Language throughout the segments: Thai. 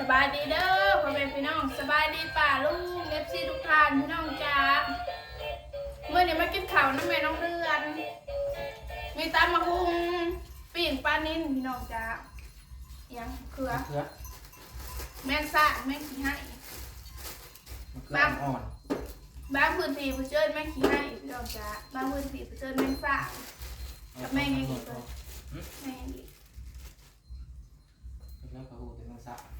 สบายดีเด้อพ่อแม่พี่น้องสบายดีป่าลูกเอฟซีทุกท่านพี่น้องจ้าเมื่อนี้มากินข้าวน้ำแม่น้องเดือน มีตำมะฮุงปิ่งปลานิ่นพี่น้องจ้าอิหยังเขือมะเขือแมงซ่าแมงขี้ให้มะเขืออ่อนบางพื้นที่ผู้เชิญแมงขี้ให้พี่น้องจ้าบางพื้นที่ผู้เชิญแมงซ่ากับแม่ไงอีกเลยแมงอีกแล้วก็หูเป็นมังสะตัวนี้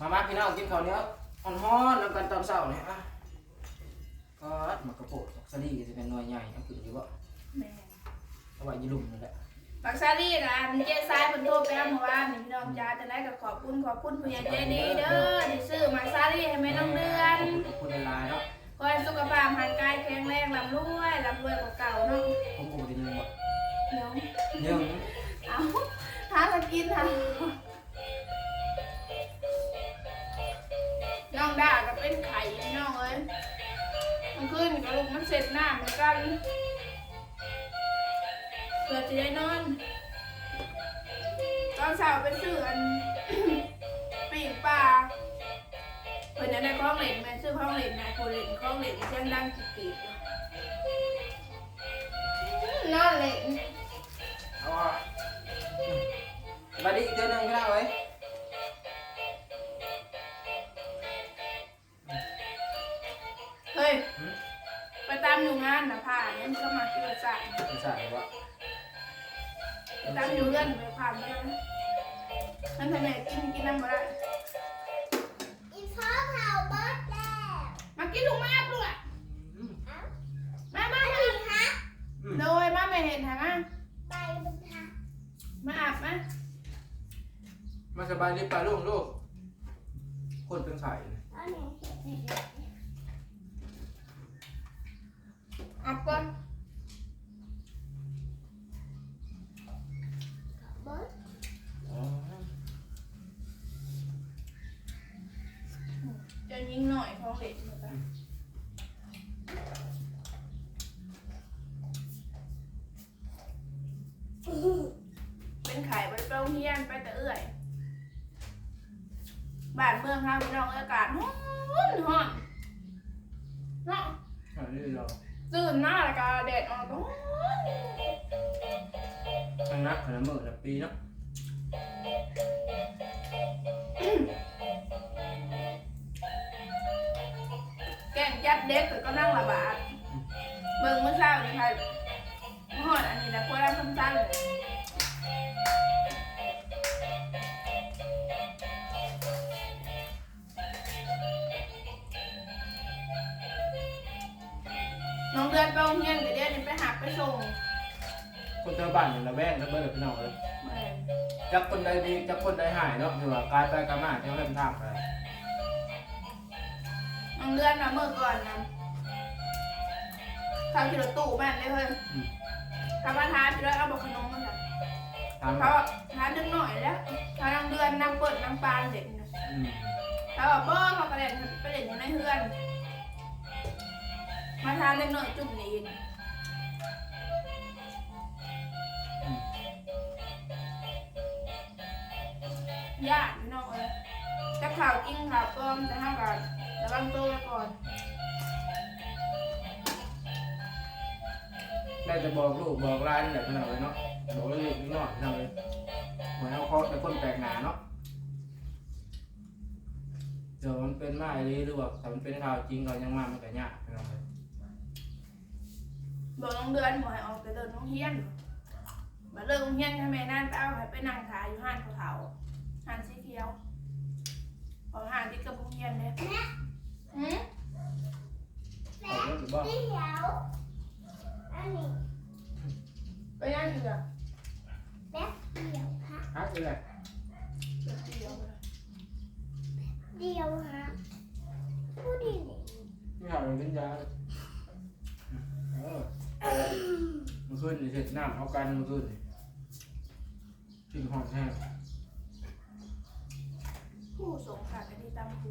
มามาพี่น้องกินข้าวเหนียวอ่อนฮ้อนแล้วกันตอนเช้าเนี่ยอะก็มากระโปดดอกสลีก็จะเป็นหน่วยใหญ่เอาขึ้นอยู่บ่แม่งเอาไว้อยี่ลุ่มนั่นแหละบักซารี่นะอันเจ๊ซ้ายเพิ่นโทรไปเอาเมื่อวานนี่พี่น้องจ้าจะได้ก็ขอบคุณขอบคุณผู้ใหญ่ใจดีเด้อที่ซื้อมาซารี่ให้แม่น้องเดือนขอบคุณหลายๆเนาะขอให้สุขภาพร่างกายแข็งแรงร่ำรวยร่ำรวยกว่าเก่าเนาะผมกูจะลืมบ่เดี๋ยวยังเอาหามากินค่ะน้องด่าก็เป็นไข่พี่น้องเอ้ยมันขึ้นกับลูกมันเสร็จหน้าเหมือนกันเพื่อจะได้นอน ตอนเช้าไปซื้ออันปีกปลาเพิ่นจะได้ข้องเหล็กแม่ซื้อข้องเหล็กนะคนเหล็กข้องเหล็กเสียงดังกิกๆอยู่นอนเหล็ก สวัสดีอีกเดือนหนึงพี่น้องเอ้ยเฮ้ย ไปตามอยู่งานนะผ่านเนี่ยมันก็มาที่ประสาทไม่ใช่บ่ไปตามอยู่เรื่องไปผ่านไปแล้วนั่นทำไมกินกินน้ำมาได้อีพ่อเผาเบิร์ดแล้วมากินลูกแม่ด้วยอืมมามามาอีฮะอืมโดยมาไม่เห็นหางอะไปเป็นฮะมาอาบมา มาสบายดีป่าลุงลูกคนเป็นไข่เอาไหนเห็ดเนี่ยอาบก่อนเบิร์ดอ๋อจะยิงหน่อยของเหล็กหมดละเป็น ทั้งนักขนาดมือละปีเนาะแกล้งจับเด็กแต่ก็นั่งระบาดเบิ่งเมื่อเช้านี่ค่ะหอดอันนี้นะพวกเราสั้นๆเลยน้องเดือนไปโรงเรียนเดี๋ยวเดี๋ยวนี้ไปหักไปส่ง คนเจอบ้านอยู่ละแวกแล้วเบิ่งพี่น้องเลยแม่นจักคนใดดีจักคนใดหายเนาะถือว่ากลายไปกลายมาเที่ยวเล่นทางไปน้องเดือนนะเมื่อก่อนนะเขาขี่รถตู้แม่นเลยเฮ้ยทำมาทานไปแล้วเอาบอกขนมมาจ้ะทางเขาทานนึงหน่อยแล้วทานน้องเดือนน้ำเปิดน้ำปลาเด็กนะอืมเขาบอกบ่เขาไปเล่นไปเล่นอยู่ในเฮือน มาทานเล็กน้อยจุ่มนี้ ข่าวจริงข่าวปลอมแต่ห้ามกันระวังตัวไว้ก่อนได้จะบอกลูกบอกร้านนี่แหละพี่น้องเลยเนาะบอกเล็กๆน้อยๆพี่น้องเลยเหมือนเอาคอแต่คนแปลกหน้าเนาะเดี๋ยวมันเป็นมาไอ้นี้หรือว่าถ้ามันเป็นข่าวจริงเขายังมามันก็ยากพี่น้องเลยบอกน้องเดือนบอกให้ออกไปเดินน้องเฮียนมาเลิกน้องเฮียนให้แม่นั่นไปเอาให้ไปนั่งขายอยู่ห้านเขาเถาห้านสีเขียว ของห้านที่กระบุงเฮียนเลยหืมเอาเรื่องหรือบ่เดี๋ยวอันนี้ไปนั่งอยู่อะแป๊บเดียวฮะฮะคืออะไรเดี๋ยวเดียวเลยเดียวฮะพูดดีดิที่ข่าวเป็นวิญญาณเออเมื่อคืนนี่เสร็จน้ำเอากันเมื่อคืนนี่ทิ้งห้องแห้ง ผู้สงขาดกันที่ตามภู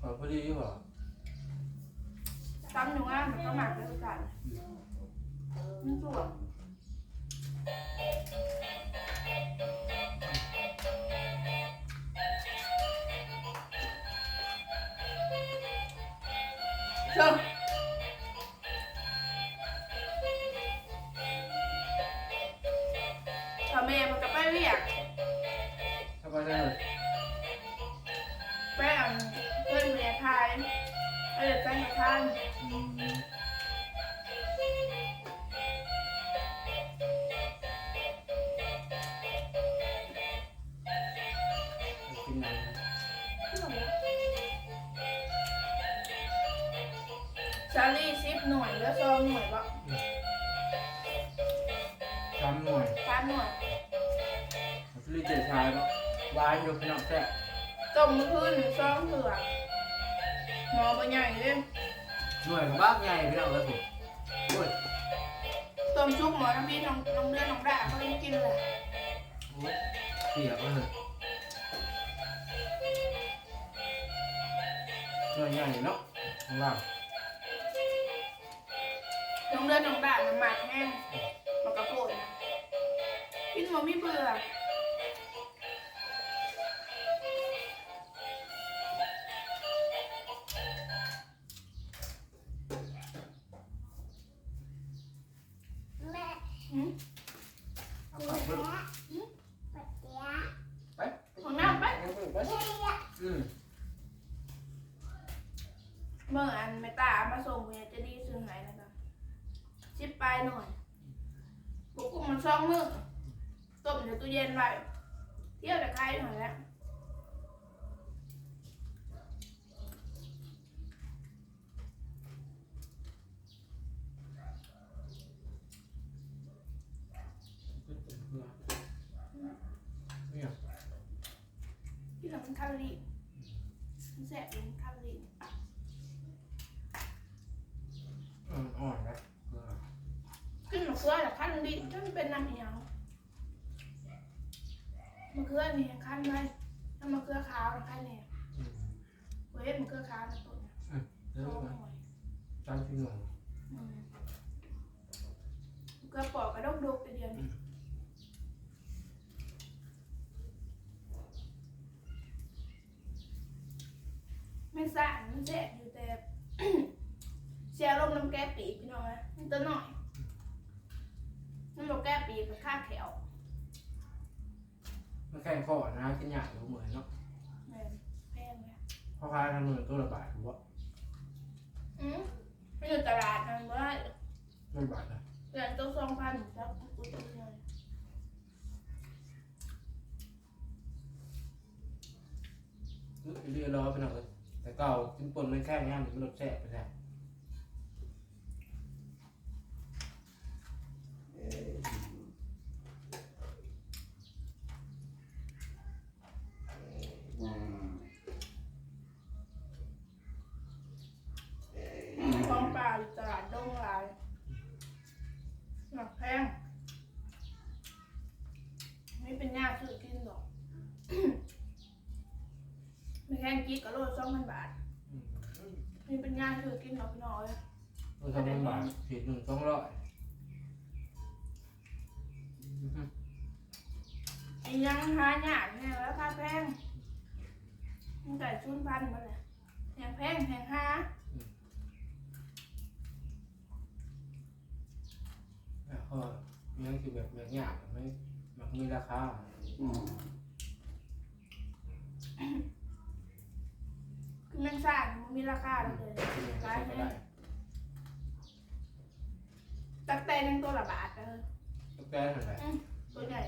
ขอพอดีอยู่บ่ตามอยู่งานมันก็หมักเลยกันมันสวยอเชิญพ่อแม่มันก็ ชาลี่ซิปหน่วยแล้วซองหน่วยบ่จำหน่อยสามหน่วยมันคือเจ็ดชายเนาะหวานอยู่ขนาดแซ่บต้มมื้อคืนซองเถื่อหมอบ่ใหญ่เลยหน่วยของบ้านใหญ่พี่น้องเลยผมโอ้ยต้มชุบหมอน้ำพี่น้องน้องเดือนน้องด่าเขายังกินเลยโอ้ยเสียบเลยหน่วยใหญ่เนาะของเรา น้องเดือนน้องด่าน้ำมักแห้งมันกระโปนะกินหมอไม่เบื่อแม่หืมเอากลับเบิ่งปัดเดี๋ยวไปของน้ำไปเมื่ออันไม่ตาเอามาส่งเมียจะดีซื้อไหนนะครับชิ ปปลายหน่อยบุกกุ้งมันซองมือต้มเดี๋ยวตู้เย็นไว้เที่ยวแต่ใครหน่อยแล้วเนี่ยที่หลังมันคาลอรี่มันแสบเป็นคาลอรี่ อ่อนอ่อนนะเออ ขึ้นมาเกลือแต่ขั้นดิถ้ามัน เป็นน้ำเหนียวมะเขือนี่ขั้นไว้ถ้ามะเขือขาวนะขั้นเนี่ยอืมเว้ยมะเขือขาวนะต้นนะเดี๋ยวสองมาหน่อยจานที่หนึ่งอืมมะเขือปอกกระดกดกไปเดียวนี่ไม่สะอาดมันแสบอยู่แต่เชียร์ลมน้ำแก้ปีกพี่น้องนะมันตัวหน่อยน้ำบอกแก้ปีกกับข้าแขว มันแข่งข้อนะกินหยาบรู้เหมือนเนาะ แม่นแพงไหม พ่อค้าทำมือ ตัวละบาทหรือว่าอืมไม่อยู่ตลาดนั่นว่าไม่บาทนะเดือนต้องสองพันแล้วกูจะเงินเรียรอไปหน่อยเลยแต่เก่ากินปนมันแค่นี้มันรสแซ่บไปแท้ ของป่าอยู่ตลาดดงหลายหนักแพงไม่เป็นยากซื้อกินหรอก ไม่แค่กิ๊กก็โลสองพันบาทอืมนี่เป็นยากซื้อกินหรอกพี่น้อยเราทำมันบาทผิดหนึ่งสองร้อยอืมไอ้ยังหายากเนี่ยแล้วค่าแพงมันไก่ชุนพันมาเลยแพงแพงแพงห้าแล้วก็ยังคือแบบแบบหยาบไม่มันมีราคาคือมั นสร้างมันมีราคาเลยใช้ก็ได้ตักแต่หนึ่งตัวละบาทเออตั้งแต่เท่าไหร่ตัวใหญ่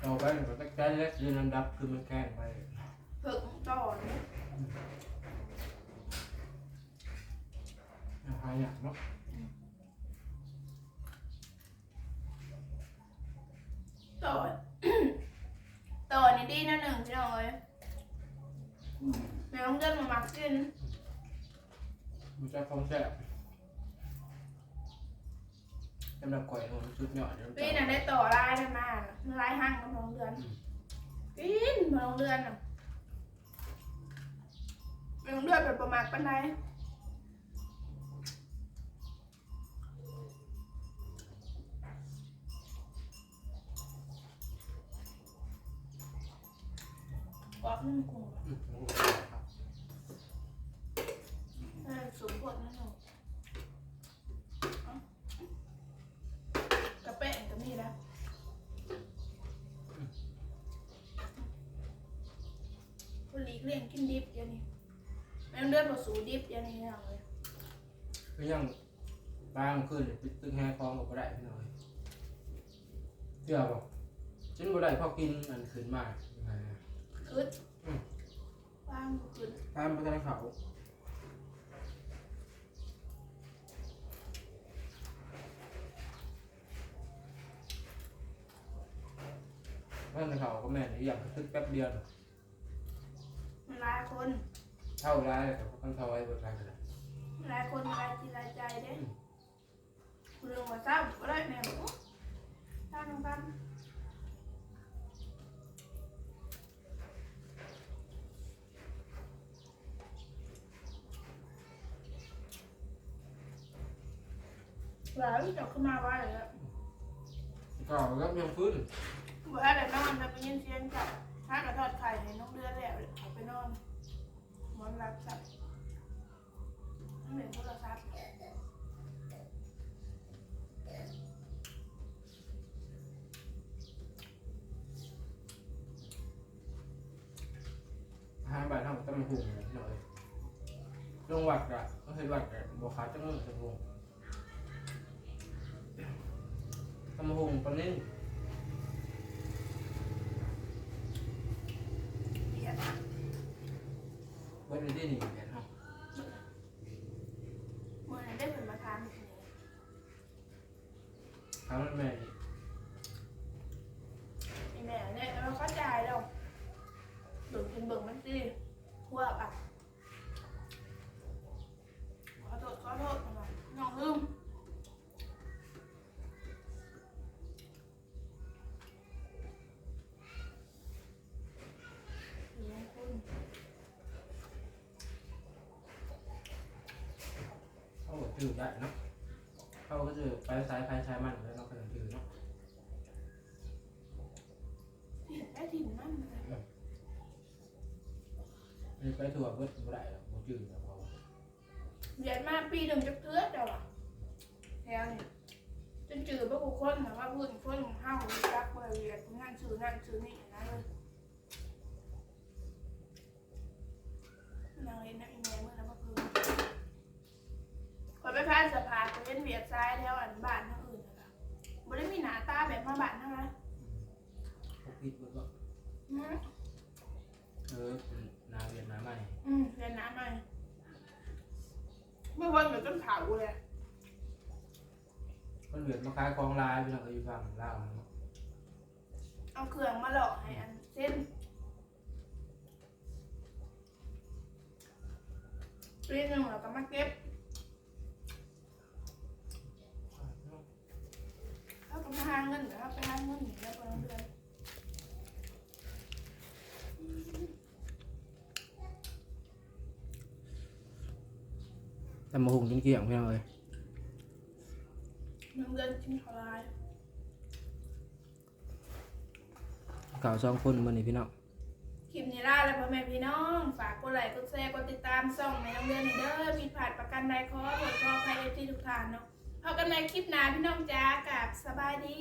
เอาไปตั้งแต่เล็กเรียนลำดับคือมันแข่งไปเพิ่งต่อเนี่ยราคาหยาบเนาะต่อ ต่อนี่ดีนะหนึ่งพี่น้องเอ้ยแม่ต้องเดินมามักกินมันจะของแซ่บสำหรับก่อยมันสุดยอดเดี๋ยวพี่น่ะได้ต่อลายได้มาน่ะมันลายห้างมาสองเดือนกินมาสองเดือนน่ะมาสองเดือนเป็นประมาณปันได อบนึงกูอืมโอ้โหครับเออสมผลนะหนูเอากระแป้งก็มีแล้วคนหลีกเลี่ยงกินดิบเดี๋ยวนี้แม่งเดือนบ่สูดิบเดี๋ยวนี้เอาเลยก็ยังบางขึ้นปิดตึงแห้คองก็บ่ได้พี่น้อยเชื่อบ่ฉันบ่ได้พอกินอันขึ้นมา ยังไงอะคืดว่างบ่คืดตามไปทางเขาทางเขาก็แม่นอยากตึกแป๊บเดียวน่ะมันหลายคนเท่าไรกับต้องเท่าไว้บนทางกันหลายคนหลายจิตหลายใจเด้เรื่องว่าเศร้าก็ได้แม่บอกเศร้าน้องกัน หลายจบขึ้นมาว่าเลยอะก็รับยังฟื้นบ่ถ้าแต่นอนจะไปยินเสียงจับถ้ากระทอดไข่ให้น้องเดือนแล้วเอาไปนอนมอนรับจับนั่นเป็นโทรศัพท์หาบาททำต้งหุ่งหน่อยลงวัดอะก็เคยวัดอะบอกขาจังเลยจังหง ตำหุ่งตอนนี้เดียดเบิ้ลได้หนึ่ ถือได้เนาะเขาก็จะไปซ้ายไปซ้ายมันแล้วเราก็จะถือเนาะถิ่นได้ถิ่นมันเลยนี่ไปถั่วเบิ้ลไม่ได้หรอกบ่จืดแบบเขาเรียนมาปีหนึ่งจะเกลือเจ้าอะแล้วนี่จนจืดพวกกูคนนะว่าพูดคนเฮารู้จักเมื่อเรียนนั่นชื่อนั่นชื่อนี่นะเลยนางเรียนนักอีแม่เมื่อนั้นเมื่อคืนคนไปพายสะพานไปเล่นเวียดซ้ายแถวอันบ้านทั้งอื่นนะคะบ่ได้มีหน้าตาแบบมาบ้านทั้งนั้น เขาคิดเบิ้ลว่า อืม เออนาเรียนนาใหม่ อืมเรียนน้ำใหม่ ไม่วนเหมือนต้นเผาเลยคนเหลือมาขายของลายพี่น้องก็อยู่ฝั่งลาวเนาะเอาเครื่องมาหลอกให้อันเส้นปีหนึ่งเราก็มาเก็บเขาก็มาหาเงินเดี๋ยวเขาไปหาเงินอยู่แล้วคนละเดือน ตำมะฮุงจนเกี่ยงพี่น้องเลยเงินเดือนกินเท่าไรข่าวสองคนมันนี่พี่น้องคลิปนี้ล่าแล้วพ่อแม่พี่น้อง ฝากกดไลค์กดแชร์กดติดตามส่องแม่น้องเดือนให้เด้อผิดพลาดประกันใดขอโทษขออภัยที่ทุกท่านเนาะพบกันในคลิปหน้าพี่น้องจ้ากับสบายดี